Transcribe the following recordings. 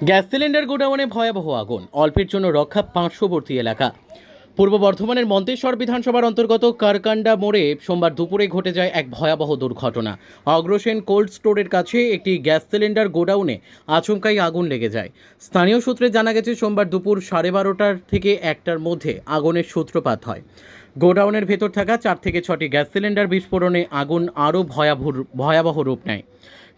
Gas cylinder গোডাউনে ভয়াবহ আগুন, অল্পের জন্য রক্ষা পার্শ্ববর্তী এলাকা। পূর্ব বর্ধমানের মন্তেশ্বর বিধানসভার অন্তর্গত কারকান্ডা মোড়ে সোমবার দুপুরে ঘটে যায় এক ভয়াবহ দুর্ঘটনা। অগ্রসেন কোল্ড স্টোরের কাছে একটি গ্যাস সিলিন্ডার গোডাউনে আচমকাই আগুন লেগে যায়। স্থানীয় সূত্রে জানা গেছে, সোমবার দুপুর সাড়ে বারোটার থেকে একটার মধ্যে আগুনের সূত্রপাত হয়। গোডাউনের ভেতর থাকা চার থেকে ছটি গ্যাস সিলিন্ডার বিস্ফোরণে আগুন আরও ভয়াবহ ভয়াবহ রূপ নেয়।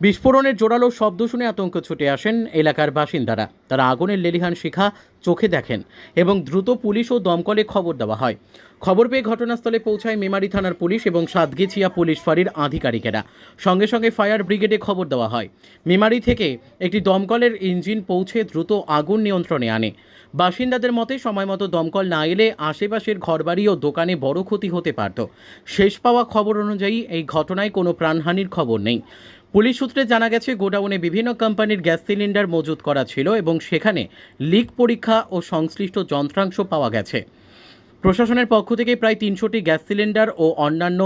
বিস্ফোরণের জোরালো শব্দ শুনে আতঙ্ক ছুটে আসেন এলাকার বাসিন্দারা। তারা আগুনের লেলিহান শিখা চোখে দেখেন এবং দ্রুত পুলিশ ও দমকলে খবর দেওয়া হয়। খবর পেয়ে ঘটনাস্থলে পৌঁছায় মেমারি থানার পুলিশ এবং সাতগেছিয়া পুলিশ ফাঁড়ির আধিকারিকেরা। সঙ্গে সঙ্গে ফায়ার ব্রিগেডে খবর দেওয়া হয়। মেমারি থেকে একটি দমকলের ইঞ্জিন পৌঁছে দ্রুত আগুন নিয়ন্ত্রণে আনে। বাসিন্দাদের মতে সময়মতো দমকল না এলে আশেপাশের ঘরবাড়ি ও দোকানে বড় ক্ষতি হতে পারত। শেষ পাওয়া খবর অনুযায়ী এই ঘটনায় কোনো প্রাণহানির খবর নেই। পুলিশ সূত্রে জানা গেছে গোডাউনে বিভিন্ন কোম্পানির গ্যাস সিলিন্ডার মজুত করা ছিল এবং সেখানে লিক পরীক্ষা ও সংশ্লিষ্ট যন্ত্রাংশ পাওয়া গেছে। প্রশাসনের পক্ষ থেকে প্রায় তিনশোটি গ্যাস সিলিন্ডার ও অন্যান্য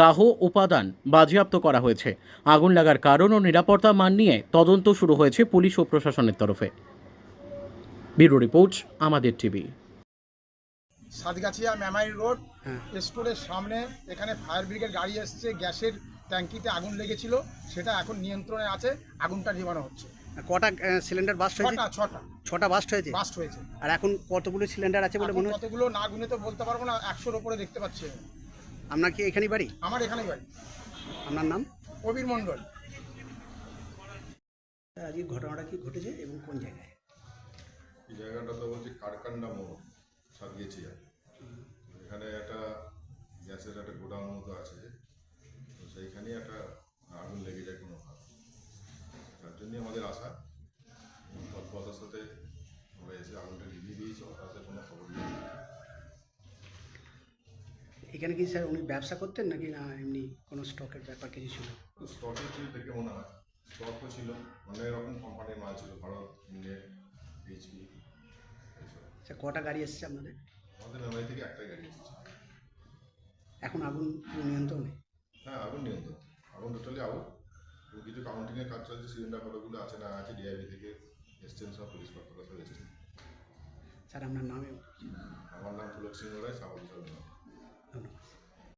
দাহ উপাদান বাজেয়াপ্ত করা হয়েছে। আগুন লাগার কারণ ও নিরাপত্তা মান নিয়ে তদন্ত শুরু হয়েছে পুলিশ ও প্রশাসনের তরফে। ব্যুরো রিপোর্ট আমাদের টিভি। সাতগাছিয়া মেমারি রোড স্টোরের সামনে এখানে ফায়ার ব্রিগেড গাড়ি এসছে গ্যাসের ট্যাঙ্কিতে আগুন লেগেছিল সেটা এখন নিয়ন্ত্রণে আছে আগুনটা নিবানো হচ্ছে। কটা সিলিন্ডার বাস্ট হয়েছে? ছটা ছটা। ছটা বাস্ট হয়েছে? বাস্ট হয়েছে। আর এখন কতগুলো সিলিন্ডার আছে বলে মনে কতগুলো না গুনে তো বলতে পারব না একশোর ওপরে দেখতে পাচ্ছি। আপনার কি এখানেই বাড়ি? আমার এখানেই বাড়ি। আপনার নাম? কবির মণ্ডল। আজকে ঘটনাটা কি ঘটেছে এবং কোন জায়গায়? জায়গাটা তো বলছি কারকান্ডা মোড় সাতগেছিয়া। এখানে একটা গ্যাসের একটা গোডাউন মতো আছে। সেইখানেই একটা আগুন লেগে যায় কোনো ভাবে। তার জন্যই আমাদের আশা তৎপরতার সাথে আমরা এসে আগুনটা নিভিয়ে দিয়েছি তাতে কোনো খবর নেই। এখানে কি স্যার উনি ব্যবসা করতেন নাকি না এমনি কোনো স্টকের ব্যাপার কিছু ছিল? স্টকের ছিল দেখে মনে হয়। স্টকও ছিল অনেক রকম কোম্পানির মাল ছিল ভারত ইন্ডিয়ান এইচপি স্যার কটা গাড়ি এসেছে আপনাদের? আমাদের মেমারি থেকে একটাই গাড়ি এসেছে। এখন আগুন নিয়ন্ত্রণে? হ্যাঁ আগুন নিয়ন্ত্রণ আগুন টোটালি আউট ও কিছু কাউন্টিংয়ের কাজ চলছে সিলিন্ডার কতগুলো আছে না আছে ডিআইবি থেকে এসছেন সব পুলিশ কর্তারা সব এসছেন স্যার আপনার নামে আমার নাম তুলক সিংহ রায় সাহায্য ধন্যবাদ।